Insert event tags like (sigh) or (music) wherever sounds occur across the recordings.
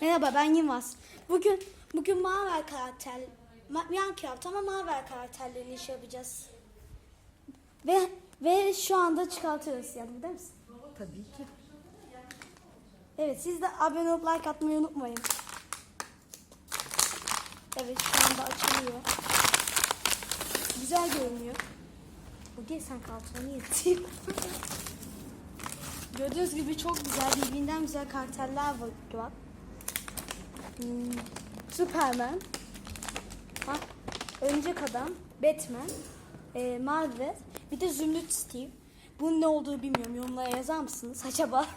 Merhaba ben Yılmaz. Bugün bugün Marvel karakter Ma Minecraft ama Marvel karakterlerini iş yapacağız. Ve ve şu anda çıkartıyoruz yardım eder misin? Tabii ki. Evet siz de abone olup like atmayı unutmayın. Evet şu anda açılıyor. Güzel görünüyor. Oge sen kartonu yeteyim. (laughs) Gördüğünüz gibi çok güzel, birbirinden güzel karakterler var. Hmm, Superman. Ha, Örümcek Adam, Batman, e, Marvel, bir de Zümrüt Steve. Bunun ne olduğu bilmiyorum. Yorumlara yazar mısınız acaba? (laughs)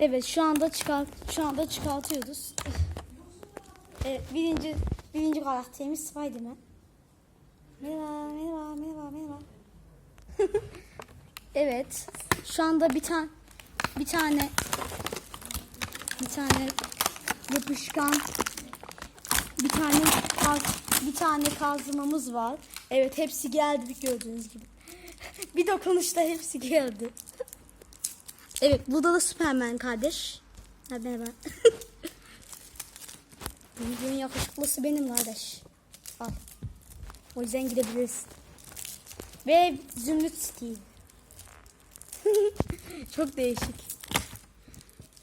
Evet şu anda çıkart şu anda çıkartıyoruz. (laughs) Evet birinci birinci karakterimiz Spiderman. Merhaba merhaba merhaba merhaba. (laughs) evet şu anda bir tane bir tane bir tane yapışkan bir tane bir tane kazmamız var. Evet hepsi geldi gördüğünüz gibi. (laughs) bir dokunuşta hepsi geldi. Evet burada da Superman kardeş. Ha, merhaba. (laughs) Bu videonun yakışıklısı benim kardeş. Al. O yüzden gidebilirsin. Ve Zümrüt Steve. Çok değişik.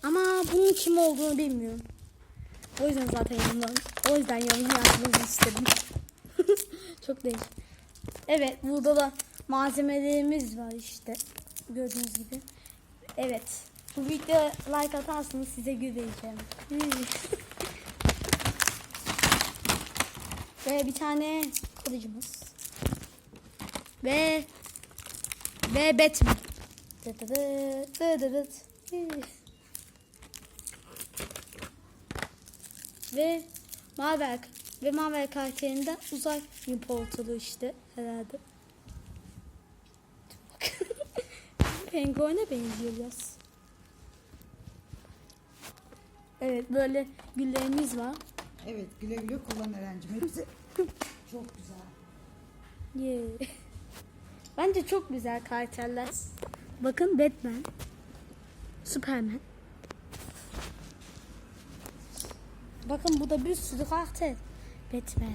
Ama bunun kim olduğunu bilmiyorum. O yüzden zaten yanımdan. O yüzden yanımdan yazmanızı istedim. (laughs) Çok değişik. Evet burada da malzemelerimiz var işte. Gördüğünüz gibi. Evet. Bu videoya like atarsanız size güveyeceğim. (laughs) Ve bir tane kılıcımız. Ve ve Batman. Dı dı dı dı dı dı. Ve Marvel ve Marvel karakterinde uzay imparatorluğu işte herhalde. (laughs) Penguene benziyor biraz. Evet böyle güllerimiz var. Evet güle güle kullan Eren'cim hepsi. (laughs) Çok güzel. Yeah. Bence çok güzel karakterler. Bakın Batman. Superman. Bakın bu da bir sürü karakter. Batman.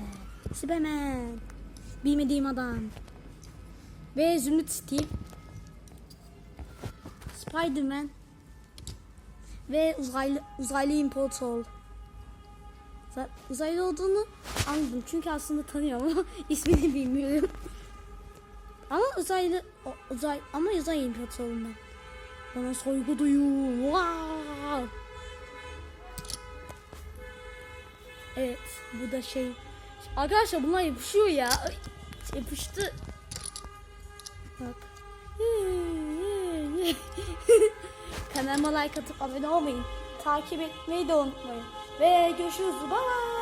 Superman. Bilmediğim adam. Ve Zümrüt Steve. Spiderman. Ve uzaylı, uzaylı imparator. Za- Uzaylı olduğunu anladım. Çünkü aslında tanıyorum ama (laughs) ismini bilmiyorum. Ama uzaylı uzay ama uzay imparatoruyum ben. Bana soygu duyuyor. Wow. Evet, bu da şey. Arkadaşlar bunlar yapışıyor ya. Yapıştı. Bak. (laughs) Kanalıma like atıp abone olmayın. Takip etmeyi de unutmayın. Ve görüşürüz. Bye bye.